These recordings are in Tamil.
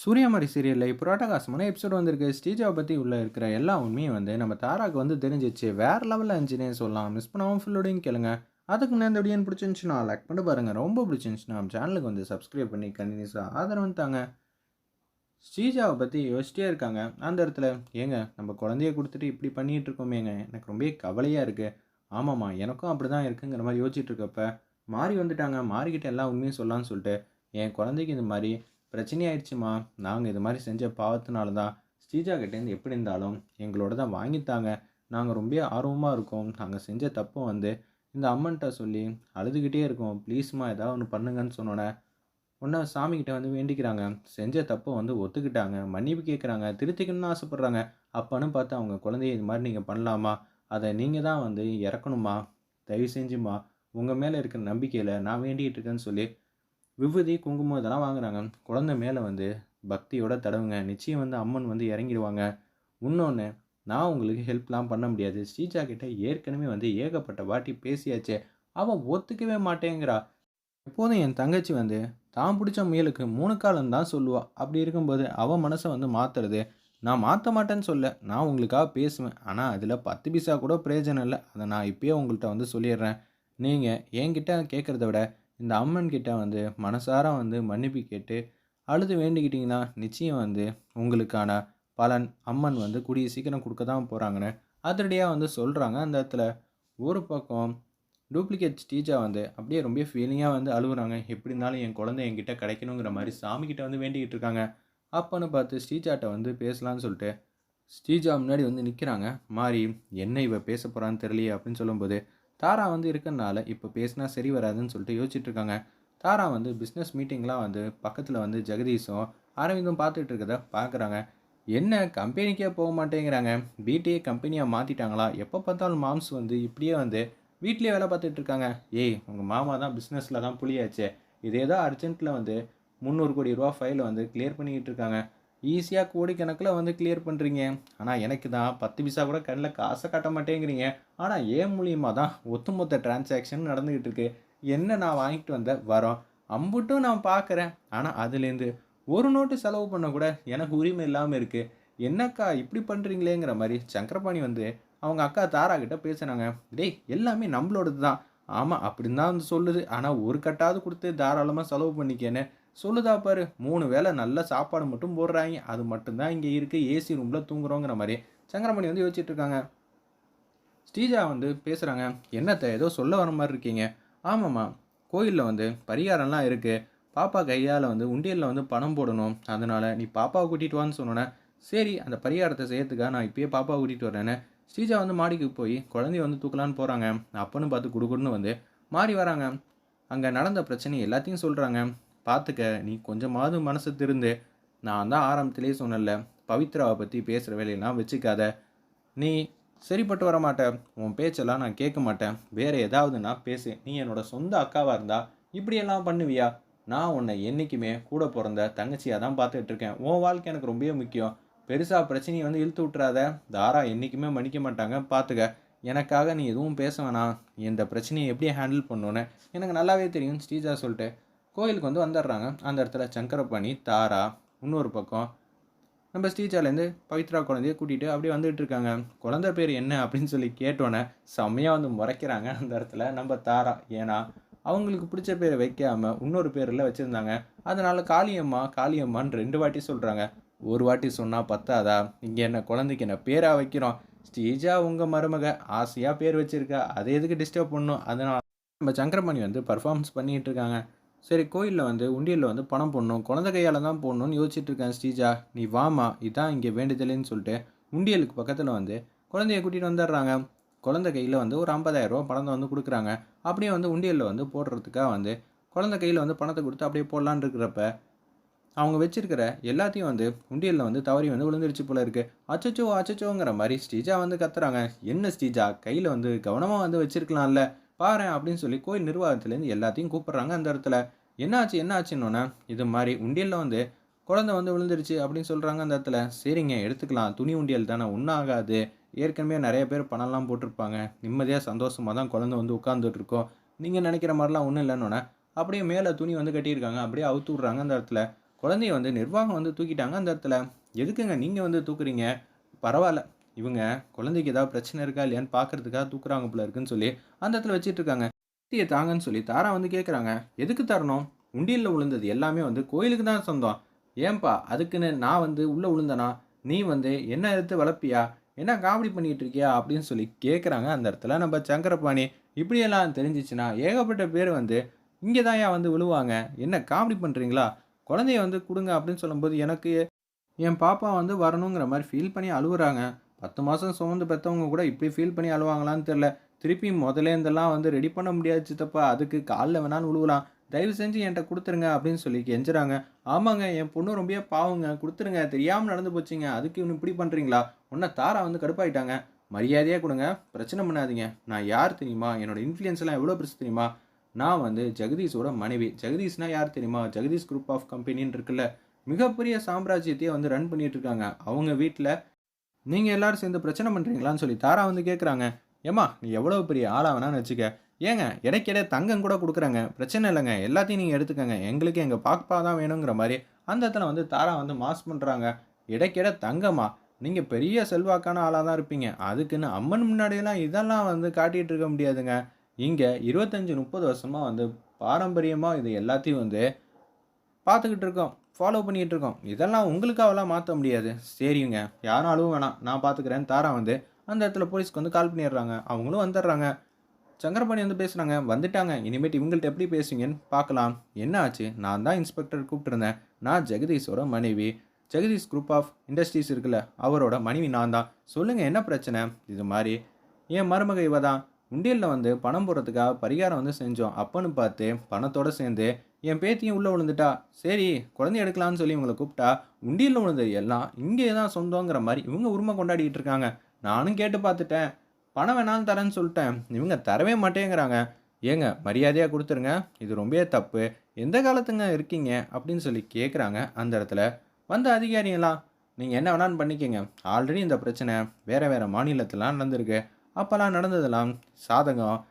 சூர்யாமாரி சீரியலில் புரோட்டகாசமான எபிசோட் வந்திருக்கு. ஸ்டீஜாவை பற்றி உள்ளே இருக்கிற எல்லா உண்மையும் வந்து நம்ம தாராக்கு வந்து தெரிஞ்சிச்சு. வேறு லெவலில் இருந்துச்சுன்னே சொல்லலாம். மிஸ் பண்ணாமல் ஃபுல்லோடையும் கேளுங்க. அதுக்கு முன்னாடி இந்த வீடியோ பிடிச்சிருந்துச்சுன்னா லைக் பண்ணி பாருங்கள் ரொம்ப பிடிச்சிருந்துச்சுன்னா நம்ம சேனலுக்கு வந்து சப்ஸ்கிரைப் பண்ணி கண்டினியூஸாக ஆதரவு தாங்க. ஸ்ரீஜாவை பற்றி யோசிச்சிட்டே இருக்காங்க. அந்த இடத்துல ஏங்க நம்ம குழந்தைய கொடுத்துட்டு இப்படி பண்ணிகிட்டு இருக்கோமேங்க. எனக்கு ரொம்ப கவலையாக இருக்குது ஆமாம்மா எனக்கும் அப்படி தான் இருக்குங்கிற மாதிரி யோசிச்சுட்டு இருக்கப்ப மாறி வந்துட்டாங்க. மாறிக்கிட்ட எல்லா உண்மையும் சொல்லலாம்னு சொல்லிட்டு என் குழந்தைக்கு இந்த மாதிரி பிரச்சனையாயிடுச்சுமா? நாங்கள் இது மாதிரி செஞ்ச பாவத்தினால தான் ஸ்ரீஜா கிட்டேருந்து எப்படி இருந்தாலும் எங்களோட தான் வாங்கித்தாங்க. நாங்கள் ரொம்ப ஆர்வமாக இருக்கோம். நாங்கள் செஞ்ச தப்பை வந்து இந்த அம்மன்கிட்ட சொல்லி அழுதுகிட்டே இருக்கோம். ப்ளீஸ்மா ஏதாவது ஒன்று பண்ணுங்கன்னு சொன்னோன்னே ஒன்றா சாமிக்கிட்ட வந்து வேண்டிக்கிறாங்க. செஞ்ச தப்பை வந்து ஒத்துக்கிட்டாங்க. மன்னிப்பு கேட்குறாங்க திருத்திக்கணும்னு ஆசைப்பட்றாங்க. அப்பன்னு பார்த்து அவங்க குழந்தைய இது மாதிரி நீங்கள் பண்ணலாமா? அதை நீங்கள் தான் வந்து இறக்கணுமா? தயவு செஞ்சுமா. உங்கள் மேலே இருக்கிற நம்பிக்கையில் நான் வேண்டிகிட்டு இருக்கேன்னு சொல்லி விபூதி குங்குமம் இதெல்லாம் வாங்குறாங்க. குழந்தை மேலே வந்து பக்தியோட தடவுங்க. நிச்சயம் வந்து அம்மன் வந்து இறங்கிடுவாங்க. இன்னொன்று நான் உங்களுக்கு ஹெல்ப்லாம் பண்ண முடியாது. ஸ்ரீஜா கிட்ட ஏற்கனவே வந்து ஏகப்பட்ட வாட்டி பேசியாச்சே. அவன் ஒத்துக்கவே மாட்டேங்கிறா. எப்போதும் என் தங்கச்சி வந்து தான் பிடிச்ச முயலுக்கு மூணு காலம் தான் சொல்லுவாள் அப்படி இருக்கும்போது அவன் மனசை வந்து மாற்றுறது நான் மாற்ற மாட்டேன்னு சொல்ல. நான் உங்களுக்காக பேசுவேன். ஆனால் அதில் பத்து பைசா கூட பிரயோஜனம் இல்லை. அதை நான் இப்போயே உங்கள்கிட்ட வந்து சொல்லிடுறேன். நீங்கள் என்கிட்ட கேட்குறத விட இந்த அம்மன் கிட்ட வந்து மனசார வந்து மன்னிப்பு கேட்டு அழுது வேண்டிக்கிட்டிங்கன்னா நிச்சயம் வந்து உங்களுக்கான பலன் அம்மன் வந்து கூடிய சீக்கிரம் கொடுக்க தான் போகிறாங்கன்னு அதிரடியாக வந்து சொல்கிறாங்க அந்த இடத்துல ஒரு பக்கம் டூப்ளிகேட் ஸ்டீஜா வந்து அப்படியே ரொம்ப ஃபீலிங்காக வந்து அழுகுறாங்க. எப்படி இருந்தாலும் என் குழந்தை என்கிட்ட கிடைக்கணுங்கிற மாதிரி சாமிக்கிட்ட வந்து வேண்டிக்கிட்டு இருக்காங்க. அப்போன்னு பார்த்து ஸ்ரீஜாட்ட வந்து பேசலான்னு சொல்லிட்டு ஸ்ரீஜா முன்னாடி வந்து நிற்கிறாங்க மாறி என்ன இவ பேச போகிறான்னு தெரியலையே அப்படின்னு சொல்லும்போது தாரா வந்து இருக்கிறனால இப்போ பேசினா சரி வராதுன்னு சொல்லிட்டு யோசிச்சுட்டு இருக்காங்க தாரா வந்து பிஸ்னஸ் மீட்டிங்லாம் வந்து பக்கத்தில் வந்து ஜெகதீஷும் அரவிந்தும் பார்த்துட்டு இருக்கத பார்க்குறாங்க என்ன கம்பெனிக்கே போக மாட்டேங்கிறாங்க. பிடிஏ கம்பெனியாக மாற்றிட்டாங்களா எப்போ பார்த்தாலும் மாம்ஸ் வந்து இப்படியே வந்து வீட்லேயே வேலை பார்த்துட்டு இருக்காங்க. ஏய் உங்கள் மாமா தான் பிஸ்னஸில் தான் புளியாச்சு இதே தான் அர்ஜென்ட்டில் வந்து முந்நூறு கோடி ரூபா ஃபைலை வந்து கிளியர் பண்ணிக்கிட்டு இருக்காங்க. ஈஸியாக கோடிக்கணக்கில் வந்து கிளியர் பண்ணுறீங்க ஆனால் எனக்கு தான் பத்து பைசா கூட கண்ணில் காசை காட்ட மாட்டேங்கிறீங்க. ஆனால் ஏன் மூலியமாக தான் ஒட்டுமொத்த டிரான்சாக்ஷன் நடந்துக்கிட்டு இருக்கு? என்ன நான் வாங்கிட்டு வந்த வரோம்? அம்புட்டும் நான் பார்க்குறேன் ஆனால் அதுலேருந்து ஒரு நோட்டு செலவு பண்ண கூட எனக்கு உரிமை இல்லாமல் இருக்குது என்னக்கா இப்படி பண்ணுறீங்களேங்கிற மாதிரி சங்கரபாணி வந்து அவங்க அக்கா தாரா கிட்ட பேசுனாங்க. டேய் எல்லாமே நம்மளோடது தான் ஆமாம் அப்படின்னு தான் வந்து சொல்லுது. ஆனால் ஒரு கட்டாவது கொடுத்து தாராளமாக செலவு பண்ணிக்கேன்னு சொல்லுதா பாரு மூணு வேளை நல்ல சாப்பாடு மட்டும் போடுறாங்க. அது மட்டும்தான் இங்கே இருக்குது ஏசி ரூமில் தூங்குறோங்கிற மாதிரி. சங்கரமணி வந்து யோசிச்சுட்டு இருக்காங்க. ஸ்ரீஜா வந்து பேசுகிறாங்க என்னத்தை ஏதோ சொல்ல வர மாதிரி இருக்கீங்க. ஆமாம்மா கோயிலில் வந்து பரிகாரம்லாம் இருக்குது பாப்பா கையால் வந்து உண்டியலில் வந்து பணம் போடணும். அதனால் நீ பாப்பாவை கூட்டிகிட்டு வான்னு சொன்னோன்னே சரி அந்த பரிகாரத்தை செய்யறதுக்காக நான் இப்பயே பாப்பாவை கூட்டிகிட்டு வரேன்னு ஸ்ரீஜா வந்து மாடிக்கு போய் குழந்தைய வந்து தூக்கலான்னு போகிறாங்க அப்பன்னு பார்த்து கொடுக்குன்னு வந்து மாறி வராங்க. அங்கே நடந்த பிரச்சனை எல்லாத்தையும் சொல்கிறாங்க பார்த்துக்க நீ கொஞ்சமாவது மனசு திருந்து. நான் தான் ஆரம்பத்திலே சொன்னல பவித்ராவை பற்றி பேசுகிற வேலையெல்லாம் வச்சுக்காத. நீ சரிப்பட்டு வர உன் பேச்செல்லாம் நான் கேட்க மாட்டேன். வேறு ஏதாவது நான் பேசு நீ என்னோட சொந்த அக்காவாக இருந்தா இப்படியெல்லாம் பண்ணுவியா? நான் உன்னை என்றைக்குமே கூட பிறந்த தங்கச்சியாக தான் பார்த்துக்கிட்டு இருக்கேன். உன் வாழ்க்கை எனக்கு ரொம்பவே முக்கியம். பெருசாக பிரச்சனையை வந்து இழுத்து விட்டுறாத. தாரா என்றைக்குமே மன்னிக்க மாட்டாங்க. பார்த்துக்க எனக்காக நீ எதுவும் பேச வேணாம். இந்த பிரச்சனையை எப்படி ஹேண்டில் பண்ணுன்னு எனக்கு நல்லாவே தெரியும் ஸ்ரீஜா சொல்லிட்டு கோயிலுக்கு வந்து வந்துடுறாங்க. அந்த இடத்துல சங்கரபாணி தாரா இன்னொரு பக்கம் நம்ம ஸ்ரீஜாலேருந்து பவித்ரா குழந்தைய கூட்டிகிட்டு அப்படியே வந்துட்டு இருக்காங்க. குழந்தை பேர் என்ன அப்படின்னு சொல்லி கேட்டோன்னே செம்மையாக வந்து முறைக்கிறாங்க அந்த இடத்துல. நம்ம தாரா ஏன்னா அவங்களுக்கு பிடிச்ச பேரை வைக்காமல் இன்னொரு பேரில் வச்சுருந்தாங்க. அதனால் காளியம்மா காளியம்மான்னு ரெண்டு வாட்டி சொல்கிறாங்க ஒரு வாட்டி சொன்னால் பத்தாதா? இங்கே என்ன குழந்தைக்கு என்ன பேராக வைக்கிறோம்? ஸ்டீஜா உங்கள் மருமக ஆசையாக பேர் வச்சுருக்கா. அதை எதுக்கு டிஸ்டர்ப் பண்ணணும்? அதனால் நம்ம சங்கரமணி வந்து பர்ஃபார்மன்ஸ் பண்ணிகிட்டு இருக்காங்க. சரி கோயிலில் வந்து உண்டியலில் வந்து பணம் போடணும் குழந்தை கையால் தான் போடணும்னு யோசிச்சுட்டு இருக்கேன் ஸ்ரீஜா. நீ வாமா இதான் இங்கே வேண்டுதலேன்னு சொல்லிட்டு உண்டியலுக்கு பக்கத்தில் வந்து குழந்தைய கூட்டிகிட்டு வந்துடுறாங்க. குழந்தை கையில் வந்து ஒரு 50000 ரூபா பணத்தை வந்து கொடுக்குறாங்க. அப்படியே வந்து உண்டியலில் வந்து போடுறதுக்காக வந்து குழந்தை கையில் வந்து பணத்தை கொடுத்து அப்படியே போடலான்னு இருக்கிறப்ப அவங்க வச்சிருக்கிற எல்லாத்தையும் வந்து உண்டியலில் வந்து தவறி வந்து விழுந்துருச்சு போல இருக்குது அச்சச்சோ அச்சச்சோங்கிற மாதிரி ஸ்ரீஜா வந்து கத்துறாங்க. என்ன ஸ்ரீஜா கையில் வந்து கவனமாக வந்து வச்சிருக்கலாம்ல. பாரேன் அப்படின்னு சொல்லி கோயில் நிர்வாகத்துலேருந்து எல்லாத்தையும் கூப்பிட்றாங்க. அந்த இடத்துல என்னாச்சு என்னாச்சுன்னொன்னே இது மாதிரி உண்டியலில் வந்து குழந்தை வந்து விழுந்துருச்சு அப்படின்னு சொல்கிறாங்க அந்த இடத்துல. சரிங்க எடுத்துக்கலாம். துணி உண்டியல் தானே ஒன்றும் ஆகாது. ஏற்கனவே நிறைய பேர் பணம்லாம் போட்டிருப்பாங்க. நிம்மதியாக சந்தோஷமாக தான் குழந்தை வந்து உட்காந்துட்ருக்கோம் நீங்கள் நினைக்கிற மாதிரிலாம் ஒன்றும் இல்லைன்னொன்னே அப்படியே மேலே துணி வந்து கட்டியிருக்காங்க. அப்படியே அவுத்து விட்றாங்க அந்த இடத்துல. குழந்தைய வந்து நிர்வாகம் வந்து தூக்கிட்டாங்க அந்த இடத்துல. எதுக்குங்க நீங்கள் வந்து தூக்குறீங்க? பரவாயில்ல. இவங்க குழந்தைக்கு ஏதாவது பிரச்சனை இருக்கா இல்லையான்னு பார்க்கறதுக்காக தூக்குறாங்க போல இருக்குன்னு சொல்லி அந்த இடத்துல வச்சுட்டு இருக்காங்க. குட்டியை தாங்கன்னு சொல்லி தாரா வந்து கேட்குறாங்க எதுக்கு தரணும்? உண்டியலில் விழுந்தது எல்லாமே வந்து கோயிலுக்கு தான் சொந்தம். ஏன்பா அதுக்குன்னு நான் வந்து உள்ளே விழுந்தனா நீ வந்து என்ன எடுத்து வளர்ப்பியா? என்ன காமெடி பண்ணிகிட்டு இருக்கியா? அப்படின்னு சொல்லி கேட்குறாங்க அந்த இடத்துல. நம்ம சங்கரபாணி இப்படியெல்லாம் தெரிஞ்சிச்சுன்னா ஏகப்பட்ட பேர் வந்து இங்கே தான் ஏன் வந்து விழுவாங்க? என்ன காமெடி பண்ணுறீங்களா குழந்தைய வந்து கொடுங்க அப்படின்னு சொல்லும்போது எனக்கு என் பாப்பா வந்து வரணுங்கிற மாதிரி ஃபீல் பண்ணி அழுவுறாங்க. பத்து மாதம் சுமந்து பெற்றவங்க கூட இப்படி ஃபீல் பண்ணி அழுவாங்களான்னு தெரில திருப்பி முதல்ல வந்து ரெடி பண்ண முடியாது சித்தப்பா. அதுக்கு காலில் வேணாலும் விழுவலாம் தயவு செஞ்சு என்கிட்ட கொடுத்துருங்க அப்படின்னு சொல்லி கெஞ்சுறாங்க. ஆமாங்க என் பொண்ணு ரொம்ப பாவங்க. கொடுத்துருங்க. தெரியாமல் நடந்து போச்சுங்க. அதுக்கு இவனு இப்படி பண்ணுறீங்களா உன்னை தாரா வந்து கடுப்பாயிட்டாங்க. மரியாதையாக கொடுங்க. பிரச்சனை பண்ணாதீங்க. நான் யார் தெரியுமா? என்னோட இன்ஃப்ளூயன்ஸ்லாம் எவ்வளோ பெருசு தெரியுமா? நான் வந்து ஜெகதீஷோட மனைவி. ஜெகதீஷ்னா யார் தெரியுமா? ஜெகதீஷ் குரூப் ஆஃப் கம்பெனின்னு இருக்குல்ல. மிகப்பெரிய சாம்ராஜ்யத்தையே வந்து ரன் பண்ணிட்டு இருக்காங்க. அவங்க வீட்டில் நீங்கள் எல்லாரும் சேர்ந்து பிரச்சனை பண்ணுறீங்களான்னு சொல்லி தாரா வந்து கேட்குறாங்க ஏம்மா நீ எவ்வளோ பெரிய ஆளாக வேணான்னு வச்சுக்க. ஏங்க இடைக்கிட தங்கம் கூட கொடுக்குறாங்க. பிரச்சனை இல்லைங்க. எல்லாத்தையும் நீங்கள் எடுத்துக்கங்க. எங்களுக்கு எங்கள் பாக்பா தான் வேணுங்கிற மாதிரி அந்த இடத்துல வந்து தாரா வந்து மாஸ் பண்ணுறாங்க இடைக்கிட தங்கம்மா நீங்கள் பெரிய செல்வாக்கான ஆளாக தான் இருப்பீங்க. அதுக்குன்னு அம்மன் முன்னாடியெல்லாம் இதெல்லாம் வந்து காட்டிகிட்டு இருக்க முடியாதுங்க. இங்கே இருபத்தஞ்சி முப்பது வருஷமாக வந்து பாரம்பரியமாக இது எல்லாத்தையும் வந்து பார்த்துக்கிட்டு இருக்கோம். ஃபாலோ பண்ணிகிட்டு இருக்கோம் இதெல்லாம் உங்களுக்காகலாம் மாற்ற முடியாது. சரிங்க. யாராலும் வேணாம். நான் பார்த்துக்கிறேன் தாரா வந்து அந்த இடத்துல போலீஸ்க்கு வந்து கால் பண்ணிடுறாங்க. அவங்களும் வந்துடுறாங்க. சங்கரபாணி வந்து பேசுகிறாங்க வந்துட்டாங்க. இனிமேட்டு இவங்கள்ட்ட எப்படி பேசுவீங்கன்னு பார்க்கலாம் என்ன ஆச்சு? நான் தான் இன்ஸ்பெக்டர் கூப்பிட்டுருந்தேன். நான் ஜெகதீஷோட மனைவி. ஜெகதீஷ் குரூப் ஆஃப் இண்டஸ்ட்ரீஸ் இருக்குல்ல. அவரோட மனைவி நான் தான். சொல்லுங்கள் என்ன பிரச்சனை? இது மாதிரி. என் மருமக இவ தான் உண்டியலில் வந்து பணம் போடுறதுக்காக பரிகாரம் வந்து செஞ்சோம். அப்பன்னு பார்த்து பணத்தோடு சேர்ந்து என் பேத்தியும் உள்ளே விழுந்துட்டா. சரி குழந்தை எடுக்கலாம்னு சொல்லி இவங்களை கூப்பிட்டா உண்டியில் விழுந்தது எல்லாம் இங்கே தான் சொந்தங்கிற மாதிரி இவங்க உரிமை கொண்டாடிக்கிட்டு இருக்காங்க. நானும் கேட்டு பார்த்துட்டேன். பணம் வேணாலும் தரேன்னு சொல்லிட்டேன். இவங்க தரவே மாட்டேங்கிறாங்க. ஏங்க மரியாதையாக கொடுத்துருங்க. இது ரொம்பவே தப்பு. எந்த காலத்துங்க இருக்கீங்க? அப்படின்னு சொல்லி கேட்குறாங்க அந்த இடத்துல. வந்த அதிகாரியெல்லாம் நீங்கள் என்ன வேணாலும் பண்ணிக்கோங்க. ஆல்ரெடி இந்த பிரச்சனை வேறு வேறு மாநிலத்திலாம் நடந்திருக்கு. அப்போல்லாம் நடந்ததெல்லாம் சாதகம்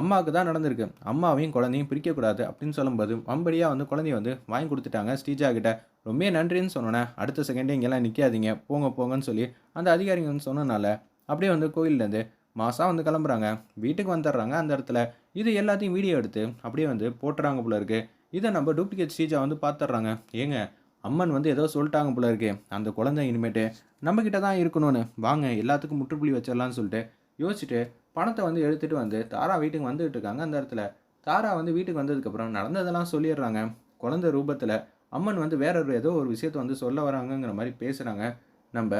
அம்மாவுக்கு தான் நடந்திருக்கு. அம்மாவையும் குழந்தையும் பிரிக்கக்கூடாது அப்படின்னு சொல்லும்போது மம்படியாக வந்து குழந்தைய வந்து வாங்கி கொடுத்துட்டாங்க ஸ்ரீஜா கிட்ட. ரொம்ப நன்றின்னு சொன்னோன்னே அடுத்த செகண்டே இங்கெல்லாம் நிற்காதீங்க போங்க போங்கன்னு சொல்லி அந்த அதிகாரிங்க வந்து சொன்னனால அப்படியே வந்து கோயிலேருந்து மாதம் வந்து கிளம்புறாங்க. வீட்டுக்கு வந்துடுறாங்க அந்த இடத்துல. இது எல்லாத்தையும் வீடியோ எடுத்து அப்படியே வந்து போட்டுறாங்க போல இருக்கு. இதை நம்ம டூப்ளிகேட் ஸ்ரீஜா வந்து பார்த்துட்றாங்க ஏங்க அம்மன் வந்து ஏதோ சொல்லிட்டாங்க போல இருக்கு. அந்த குழந்தை இனிமேட்டு நம்மக்கிட்ட தான் இருக்கணும்னு. வாங்க எல்லாத்துக்கும் முற்றுப்புள்ளி வச்சிடலான்னு சொல்லிட்டு யோசிச்சுட்டு பணத்தை வந்து எடுத்துகிட்டு வந்து தாரா வீட்டுக்கு வந்துகிட்டு இருக்காங்க அந்த இடத்துல. தாரா வந்து வீட்டுக்கு வந்ததுக்கப்புறம் நடந்ததெல்லாம் சொல்லிடுறாங்க. குழந்தை ரூபத்தில் அம்மன் வந்து வேற ஒரு ஏதோ ஒரு விஷயத்தை வந்து சொல்ல வராங்கங்கிற மாதிரி பேசுகிறாங்க நம்ம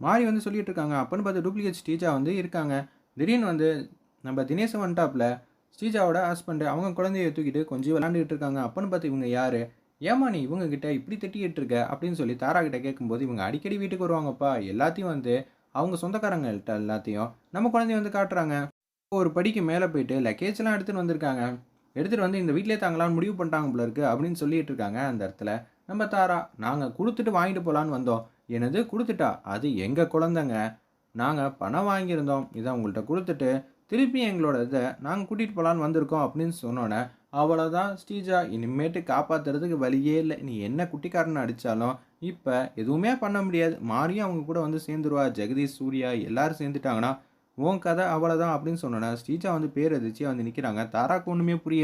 மாறி வந்து சொல்லிட்டு இருக்காங்க. அப்பன்னு பார்த்து டூப்ளிகேட் ஸ்டீஜா வந்து இருக்காங்க. திடீர்னு வந்து நம்ம தினேசன் வந்துட்டாப்ல ஸ்ரீஜாவோட ஹஸ்பண்டு அவங்க குழந்தைய தூக்கிட்டு கொஞ்சம் விளாண்டுக்கிட்டு இருக்காங்க. அப்பன்னு பார்த்து இவங்க யார்? ஏமா நீ இவங்க கிட்ட இப்படி திட்டிக்கிட்டு இருக்க? அப்படின்னு சொல்லி தாரா கிட்ட கேட்கும்போது இவங்க அடிக்கடி வீட்டுக்கு வருவாங்கப்பா. எல்லாத்தையும் வந்து அவங்க சொந்தக்காரங்கள்ட்ட எல்லாத்தையும் நம்ம குழந்தைய வந்து காட்டுறாங்க. ஒரு படிக்கு மேலே போயிட்டு லக்கேஜ்லாம் எடுத்துகிட்டு வந்திருக்காங்க. எடுத்துகிட்டு வந்து இந்த வீட்டிலே தாங்களான்னு முடிவு பண்ணிட்டாங்க போல இருக்குது அப்படின்னு சொல்லிட்டு இருக்காங்க அந்த இடத்துல. நம்ம தாரா நாங்கள் கொடுத்துட்டு வாங்கிட்டு போகலான்னு வந்தோம். எனது கொடுத்துட்டா? அது எங்கள் குழந்தைங்க? நாங்கள் பணம் வாங்கியிருந்தோம். இதை உங்கள்கிட்ட கொடுத்துட்டு திருப்பி எங்களோட இதை நாங்கள் கூட்டிகிட்டு போகலான்னு வந்திருக்கோம் அப்படின்னு சொன்னோன்னே அவ்வளோதான் ஸ்ரீஜா. இனிமேட்டு காப்பாற்றுறதுக்கு வழியே இல்லை. நீ என்ன குட்டிக்காரனை அடித்தாலும் இப்போ எதுவுமே பண்ண முடியாது. மாறியும் அவங்க கூட வந்து சேர்ந்துருவா. ஜெகதீஷ் சூர்யா எல்லாரும் சேர்ந்துட்டாங்கன்னா உன் கதை அவ்வளோதான் அப்படின்னு சொன்னோன்னா ஸ்ரீஜா வந்து பேர் எதிர்த்து வந்து நிற்கிறாங்க தாராக்கு ஒன்றுமே புரியல.